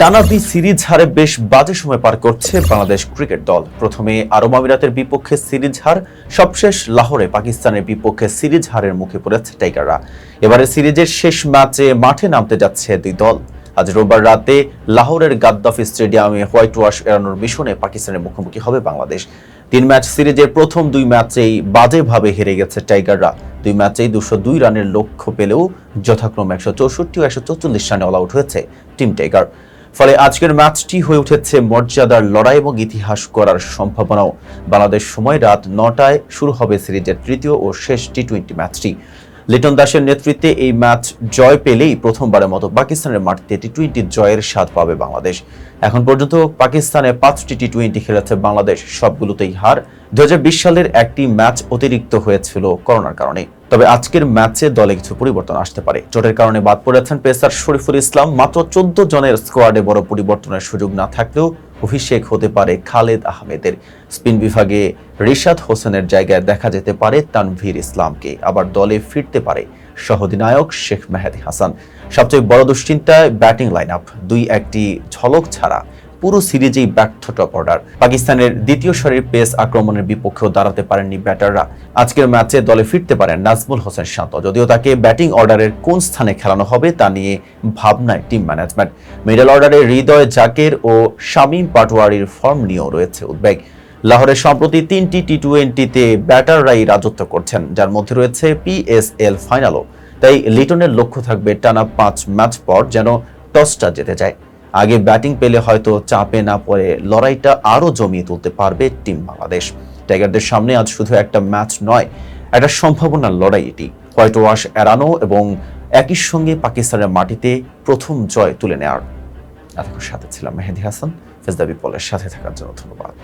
টানা দুই সিরিজ হারে বেশ বাজে সময় পার করছে বাংলাদেশ ক্রিকেট দল। প্রথমে আরব আমিরাতের বিপক্ষে সিরিজ হার, সবশেষ লাহোরে পাকিস্তানের বিপক্ষে সিরিজ হারের মুখে পড়েছে টাইগাররা। এবারে সিরিজের শেষ ম্যাচে মাঠে নামতে যাচ্ছে দুই দল। আজ রোববার রাতে লাহোরের গাদ্দাফি স্টেডিয়ামে হোয়াইট ওয়াশ এড়ানোর মিশনে পাকিস্তানের মুখোমুখি হবে বাংলাদেশ। তিন ম্যাচ সিরিজের প্রথম দুই ম্যাচেই বাজেভাবে হেরে গেছে টাইগাররা। দুই ম্যাচেই দুশো দুই রানের লক্ষ্য পেলেও যথাক্রমে একশো চৌষট্টি ও একশো চৌচল্লিশ রানে অল আউট হয়েছে টিম টাইগার। ফলে আজকের ম্যাচটি হয়ে উঠেছে মর্যাদার লড়াই এবং ইতিহাস করার সম্ভাবনাও। বাংলাদেশ সময় রাত নটায় শুরু হবে সিরিজের তৃতীয় ও শেষ টি টোয়েন্টি ম্যাচটি। লিটন দাসের নেতৃত্বে এই ম্যাচ জয় পেলেই প্রথমবারের মতো পাকিস্তানের মাটিতে টি টোয়েন্টি জয়ের স্বাদ পাবে বাংলাদেশ। এখন পর্যন্ত পাকিস্তানে পাঁচটি টি টোয়েন্টি খেলেছে বাংলাদেশ। সবগুলোতেই হার। দু হাজার বিশ সালের একটি ম্যাচ অতিরিক্ত হয়েছিল করোনার কারণে। তবে আজকের ম্যাচে দলে কিছু পরিবর্তন আসতে পারে। চোটের কারণে বাদ পড়েছেন পেসার শরীফুল ইসলাম। মাত্র চোদ্দ জনের স্কোয়াডে বড় পরিবর্তনের সুযোগ না থাকলেও অভিষেক হতে পারে খালেদ আহমেদের। স্পিন বিভাগে রিশাদ হোসেনের জায়গায় দেখা যেতে পারে তানভীর ইসলামকে। আবার দলে ফিরতে পারে সহধিনায়ক শেখ মেহেদি হাসান। সবচেয়ে বড় দুশ্চিন্তায় ব্যাটিং লাইন আপ দুই একটি ঝলক ছাড়া পুরো সিরিজেই ব্যর্থ টপ অর্ডার। পাকিস্তানের দ্বিতীয় সারির পেস আক্রমণের বিপক্ষেও দাঁড়াতে পারেননি ব্যাটাররা। আজকের ম্যাচে দলে ফিরতে পারেন নাজমুল হোসেন শান্ত। যদিও তাকে ব্যাটিং অর্ডারের কোন স্থানে খেলানো হবে তা নিয়ে ভাবনায় টিম ম্যানেজমেন্ট। মিডল অর্ডারে হৃদয় জাকের ও শামীম পাটোয়ারির ফর্ম নিয়েও রয়েছে উদ্বেগ। লাহোরের সম্প্রতি তিনটি টি টোয়েন্টিতে ব্যাটাররাই রাজত্ব করছেন, যার মধ্যে রয়েছে পিএসএল ফাইনালও। তাই লিটনের লক্ষ্য থাকবে টানা পাঁচ ম্যাচ পর যেন টসটা জিতে যায়। আগে ব্যাটিং পেলে হয়তো চাপে না পড়ে লড়াইটা আরও জমিয়ে তুলতে পারবে টিম বাংলাদেশ। টাইগারদের সামনে আজ শুধু একটা ম্যাচ নয়, একটা সম্ভাবনার লড়াই এটি। হোয়াইট ওয়াশ এড়ানো এবং একই সঙ্গে পাকিস্তানের মাটিতে প্রথম জয় তুলে নেওয়ার এতক্ষণ সাথে ছিলাম মেহেদি হাসান। ফেজদাবি পলের সাথে থাকার জন্য ধন্যবাদ।